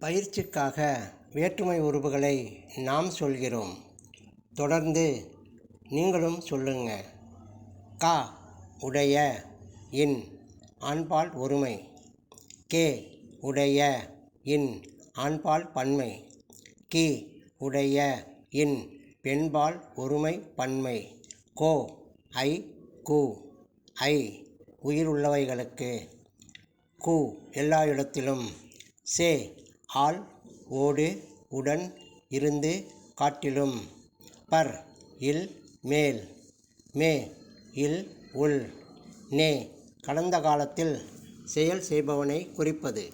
பயிற்சிக்காக வேற்றுமை உருபுகளை நாம் சொல்கிறோம். தொடர்ந்து நீங்களும் சொல்லுங்க. கா உடைய இன் ஆண்பால் ஒருமை. கே உடைய இன் ஆண்பால் பன்மை. கி உடைய இன் பெண்பால் ஒருமை பன்மை. கோ ஐ கு. ஐ உயிருள்ளவைகளுக்கு. கு எல்லா இடத்திலும். சே ஆள் ஓடு உடன் இருந்து காட்டிலும். பர் இல் மேல். மே இல் உள். நே கடந்த காலத்தில் செயல் செய்பவனை குறிப்பது.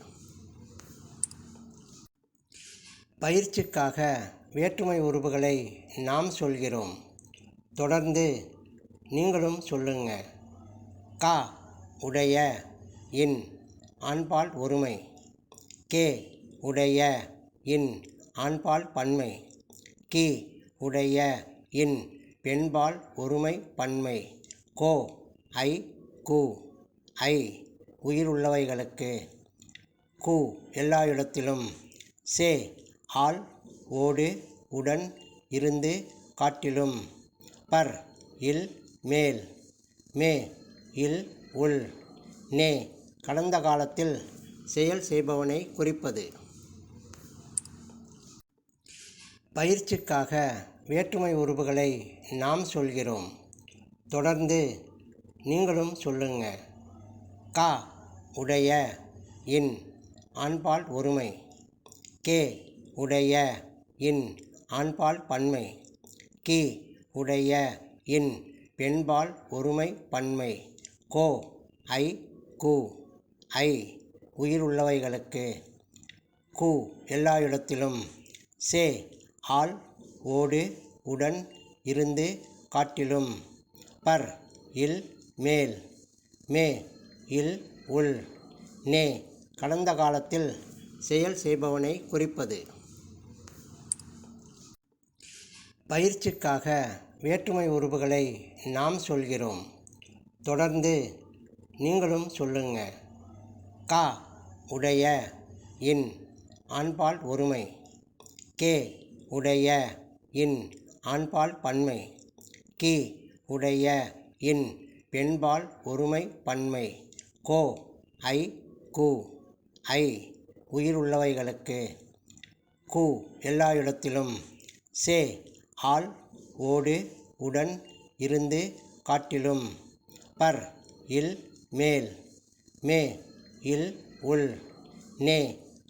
பயிற்சிக்காக வேற்றுமை உருபுகளை நாம் சொல்கிறோம். தொடர்ந்து நீங்களும் சொல்லுங்க. கா உடைய இன் ஆண்பால் ஒருமை. கே உடைய இன் ஆண்பால் பன்மை. கி. உடைய இன் பெண்பால் ஒருமை பன்மை. கோ. ஐ. கு. ஐ. உயிருள்ளவைகளுக்கு. கு. எல்லா இடத்திலும். சே. ஆள் ஓடு உடன் இருந்து காட்டிலும். பர். இல் மேல். மே. இல் உள். நே. கடந்த காலத்தில் செயல் செய்பவனை குறிப்பது. பயிற்சிக்காக வேற்றுமை உருபுகளை நாம் சொல்கிறோம். தொடர்ந்து நீங்களும் சொல்லுங்க. கா உடைய இன் ஆண்பால் ஒருமை. கே உடைய இன் ஆண்பால் பன்மை. கி உடைய இன் பெண்பால் ஒருமை பன்மை. கோ ஐ கு ஐ உயிருள்ளவைகளுக்கு. கு எல்லா இடத்திலும். சே ஆள் ஓடு உடன் இருந்து காட்டிலும். பர் இல் மேல். மே இல் உள். நே கடந்த காலத்தில் செயல் செய்பவனை குறிப்பது. பயிற்சிக்காக வேற்றுமை உருபுகளை நாம் சொல்கிறோம். தொடர்ந்து நீங்களும் சொல்லுங்க. கா உடைய இன் ஆண்பால் ஒருமை. கே உடைய இன் ஆண்பால் பன்மை கி உடைய இன் பெண்பால் ஒருமை பன்மை கோ ஐ கு ஐ உயிருள்ளவைகளுக்கு கு எல்லா இடத்திலும் சே ஆள் ஓடு உடன் இருந்து காட்டிலும் பர் இல் மேல் மே இல் உள் நே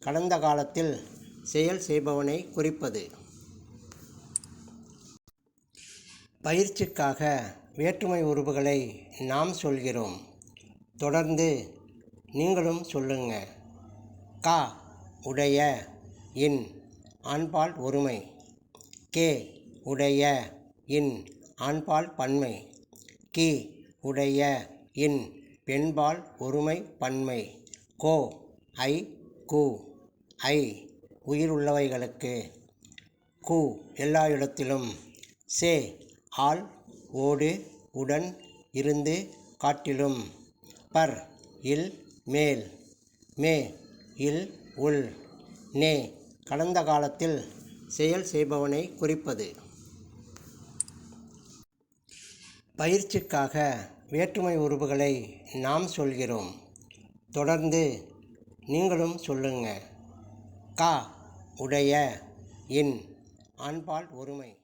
கடந்த காலத்தில் செயல் செய்பவனை குறிப்பது. பயிற்சிக்காக வேற்றுமை உருபுகளை நாம் சொல்கிறோம். தொடர்ந்து நீங்களும் சொல்லுங்க. கா உடைய இன் ஆண்பால் ஒருமை. கே உடைய இன் ஆண்பால் பன்மை. கி உடைய இன் பெண்பால் ஒருமை பன்மை. கோ ஐ கு ஐ உயிருள்ளவைகளுக்கு. கு எல்லா இடத்திலும். சே ஆள் ஓடு உடன் இருந்து காட்டிலும். பர் இல் மேல். மே இல் உள். நே கடந்த காலத்தில் செயல் செய்பவனை குறிப்பது. பயிற்சிக்காக வேற்றுமை உருபுகளை நாம் சொல்கிறோம். தொடர்ந்து நீங்களும் சொல்லுங்க. கா உடைய இன் ஆண்பால் ஒருமை.